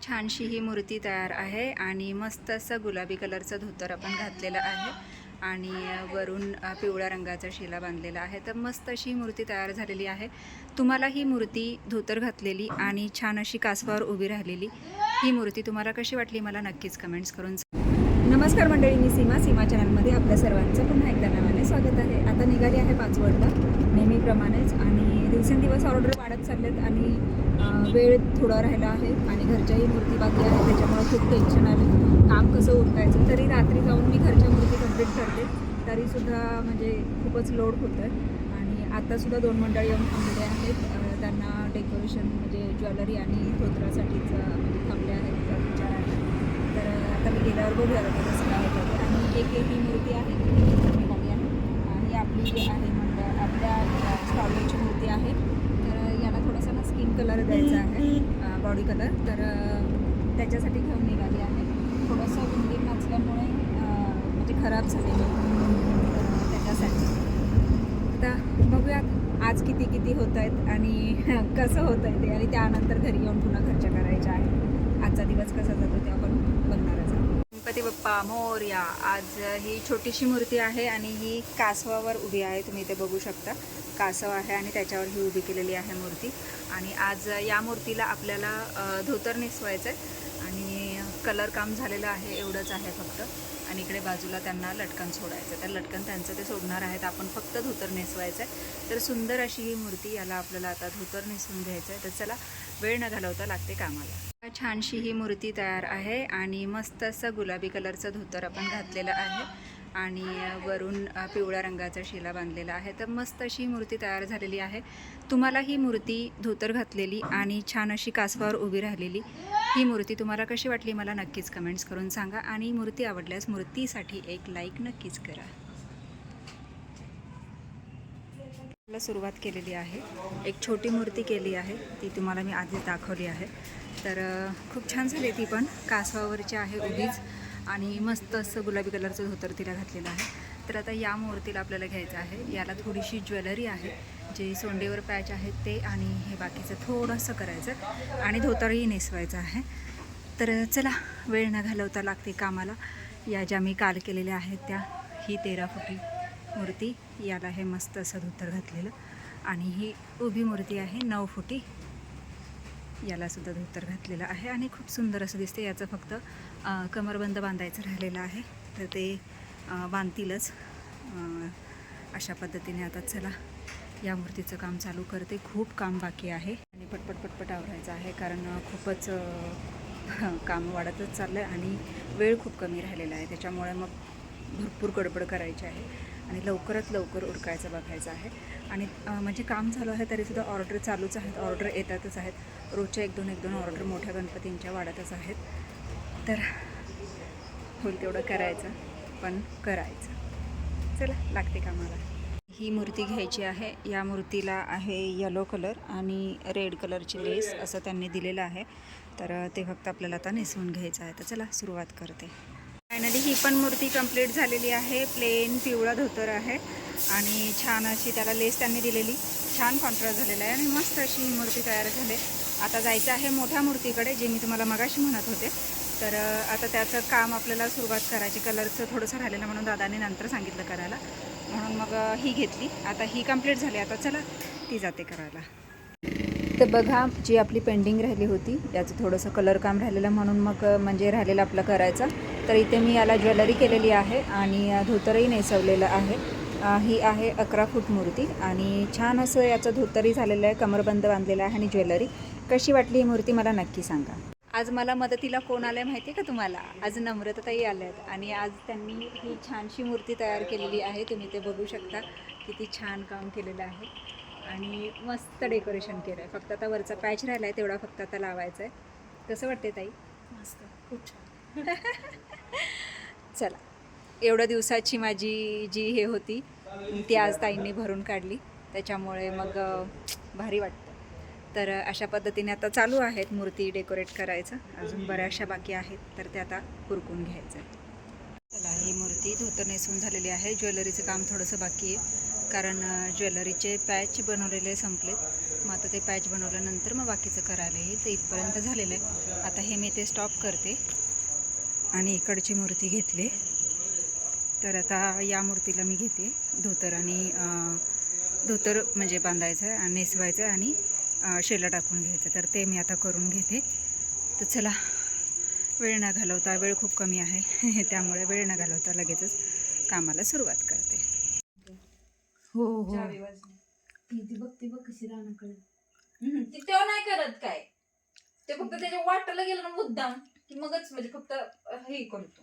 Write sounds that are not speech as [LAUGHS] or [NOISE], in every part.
छानशी ही मूर्ती तयार आहे आणि मस्त असं गुलाबी कलरचं धोतर आपण घातलेलं आहे. आणि वरून पिवळ्या रंगाचा शिला बांधलेला आहे. तर मस्त अशी ही मूर्ती तयार झालेली आहे. तुम्हाला ही मूर्ती धोतर घातलेली आणि छान अशी कासवावर उभी राहिलेली ही मूर्ती तुम्हाला कशी वाटली मला नक्कीच कमेंट्स करून नमस्कार मंडळी मी सीमा सीमा चॅनलमध्ये आपल्या सर्वांचं पुन्हा एकदा नव्याने स्वागत आहे. आता निघाली आहे पाचवडला नेहमीप्रमाणेच. आणि दिवसेंदिवस ऑर्डर वाढत चाललेत आणि वेळ थोडा राहिला आहे आणि घरच्याही मूर्ती बाकी आहे त्याच्यामुळे खूप टेन्शन आले काम कसं उरकायचं तरी रात्री जाऊन मी घरच्या मूर्ती कंप्लीट करते. तरीसुद्धा म्हणजे खूपच लोड होतं आहे आणि आत्तासुद्धा दोन मंडळ येऊन थांबलेले आहेत. त्यांना डेकोरेशन म्हणजे ज्वेलरी आणि धोत्रासाठीच म्हणजे थांबले आहेत तर आहे. तर आता मी गेल्यावर बघूया कसं काय होतं आणि एक एक ही मूर्ती आहे ती आहे. आणि आपली आहे मंडळ आपल्या स्टॉलची मूर्ती आहे. तर याला थोडासा ना स्किन कलर द्यायचा आहे बॉडी कलर तर त्याच्यासाठी घेऊन निघाली आहे. थोडंसं विंडीर नाचल्यामुळे म्हणजे खराब झालेली तर त्याच्यासाठी. आता बघूयात आज किती किती होत आहेत आणि कसं होत आहे ते. आणि त्यानंतर घरी येऊन पुन्हा खर्च करायचा आहे. आजचा दिवस कसा जातो ते आपण बघणारच आहोत. गणपती बाप्पा मोरया. आज ही छोटीशी मूर्ती आहे आणि ही कासवावर उभी आहे. तुम्ही इथे बघू शकता. कासव आहे आणि त्याच्यावर ही उभी केलेली आहे मूर्ती. आणि आज या मूर्तीला आपल्याला धोतर नेसवायचं आहे. आणि कलर काम झालेलं आहे एवढंच आहे फक्त. आणि इकडे बाजूला त्यांना लटकन सोडायचं तर लटकन त्यांचं ते सोडणार आहेत. आपण फक्त धोतर नेसवायचं आहे. तर सुंदर अशी ही मूर्ती याला आपल्याला आता धोतर नेसवून घ्यायचं आहे. तर चला वेळ न घालवता लागते कामाला. छानशी ही मूर्ती तयार आहे. आणि मस्त असं गुलाबी कलरचं धोतर आपण घातलेलं आहे. आणि वरून पिवळ्या रंगाचा शिला बांधलेला आहे. तर मस्त अशी मूर्ती तयार झालेली आहे. तुम्हाला ही मूर्ती धोतर घातलेली आणि छान अशी कासवावर उभी राहिलेली. ही मूर्ती तुम्हाला कशी वाटली मला नक्कीच कमेंट्स करून सांगा आणि मूर्ती आवडल्यास मूर्तीसाठी एक लाईक नक्कीच करा. सुरुवात केलेली आहे. एक छोटी मूर्ती केली आहे. ती तुम्हाला मी आधीच दाखवली आहे. तर खूप छान झाली ती पण. कासवावरची आहे उभीच आणि मस्त असं गुलाबी कलरचं धोतर तिला घातलेलं आहे. तर आता या मूर्तीला आपल्याला घ्यायचं आहे. याला थोडीशी ज्वेलरी आहे. जे सोंडेवर पॅच आहेत ते आणि हे बाकीचं थोडंसं करायचं आणि धोतरही नेसवायचं आहे. तर चला वेळ न घालवता लागते कामाला. या ज्या मी काल केलेल्या आहेत त्या ही तेरा फुटी मूर्ती. याला हे मस्त असं धोतर घातलेलं. आणि ही उभी मूर्ती आहे नऊ फुटी. याला सुद्धा धोतर घातलेलं आहे आणि खूप सुंदर असं दिसते याचं फक्त कमरबंद बांधायचं राहिलेलं आहे. तर ते बांधतीलच. अशा पद्धतीने आता चला या मूर्तीचं काम चालू करते. खूप काम बाकी आहे. आणि पटपट पटपट आवरायचं आहे कारण खूपच [LAUGHS] काम वाढतच चाललं आहे आणि वेळ खूप कमी राहिलेला आहे. त्याच्यामुळे मग भरपूर गडबड करायची आहे. आणि लवकरात लवकर उरकायचं बघायचं आहे. आणि म्हणजे काम चालू आहे तरीसुद्धा ऑर्डर चालूच आहेत. ऑर्डर येतातच आहेत. रोजच्या एक दोन एक दोन ऑर्डर मोठ्या गणपतींच्या वाढतच आहेत. तर होईल तेवढं करायचं पण करायचं. चला लागते कामाला. ही मूर्ती घ्यायची आहे. या मूर्तीला आहे यलो कलर आणि रेड कलरची लेस असं त्यांनी दिलेलं आहे. तर ते फक्त आपल्याला आता नेसवून घ्यायचं आहे. तर चला सुरुवात करते. फायनली ही पण मूर्ती कंप्लीट झालेली आहे. प्लेन पिवळा धोतर आहे. आणि छान अशी त्याला लेस त्यांनी दिलेली. छान कॉन्ट्रास्ट झालेला आहे आणि मस्त अशी ही मूर्ती तयार झाली. आता जायचं आहे मोठ्या मूर्तीकडे जे मी तुम्हाला मगाशी म्हणत होते. तर आता त्याचं काम आपल्याला सुरुवात करायची. कलरचं थोडंसं राहिलेलं म्हणून दादाने नंतर सांगितलं करायला. म्हणून मग ही घेतली. आता ही कंप्लीट झाली. आता चला ती जाते करायला. तर बघा जी आपली पेंडिंग राहिली होती त्याचं थोडंसं कलर काम राहिलेलं म्हणून मग म्हणजे राहिलेलं आपलं करायचं. तर इथे मी याला ज्वेलरी केलेली आहे आणि धोतरही नेसवलेलं आहे. ही आहे अकरा फूट मूर्ती आणि छान असं याचं धोतरही झालेलं आहे. कमरबंद बांधलेलं आहे आणि ज्वेलरी. कशी वाटली ही मूर्ती मला नक्की सांगा. आज मला मदतीला कोण आलं आहे माहिती आहे का तुम्हाला? आज नम्रताताई आल्या आहेत आणि आज त्यांनी ही छानशी मूर्ती तयार केलेली आहे. तुम्ही ते बघू शकता किती छान काम केलेलं आहे. आणि मस्त डेकोरेशन केलं आहे फक्त आता वरचा पॅच राहिला आहे तेवढा फक्त आता लावायचा आहे कसं वाटते ताई? मस्त. खूप छान. [LAUGHS] चला. एवढ्या दिवसाची माझी जी हे होती ती आज ताईंनी भरून काढली. त्याच्यामुळे मग भारी वाटतं. तर अशा पद्धतीने आता चालू आहेत मूर्ती डेकोरेट करायचं. अजून बऱ्याचशा बाकी आहेत तर ते आता उरकून घ्यायचं चला ही मूर्ती धोतर नेसून झालेली आहे. ज्वेलरीचं काम थोडंसं बाकी आहे. कारण ज्वेलरीचे पॅच बनवलेले संपलेत. मग आता ते पॅच बनवल्यानंतर मग बाकीचं करायला येईल. तर इथपर्यंत झालेलं आहे. आता हे मी ते स्टॉप करते. आणि इकडची मूर्ती घेतली. तर आता या मूर्तीला मी घेते. धोतर आणि धोतर म्हणजे बांधायचं आहे आणि नेसवायचं आहे आणि शेला टाकून घ्यायचं तर ते मी आता करून घेते. तर चला वेळ न घालवता वेळ खूप कमी आहे. [LAUGHS] त्यामुळे वेळ न घालवता लगेचच कामाला सुरुवात करते. हो हो. बघ ती बघ कशी राहणार तेव्हा नाही करत काय? ते फक्त त्याच्या वाटायला गेलं ना मुद्दाम की मगच म्हणजे फक्त हे करतो.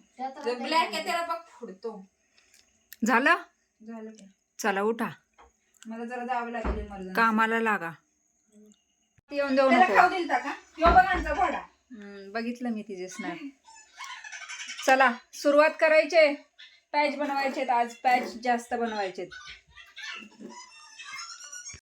ब्लॅक आहे त्याला बघ फोडतो. झालं? झालं चला उठा. मला जरा जावं लागेल मला कामाला लागा. येऊन देऊ त्याला नको. खाऊ दिलता का? किंवा बघांचा घोडा. हम्म, बघितलं मी तिचे स्नॅप [LAUGHS] चला सुरुवात करायचे. पॅच बनवायचे आज पॅच जास्त बनवायचे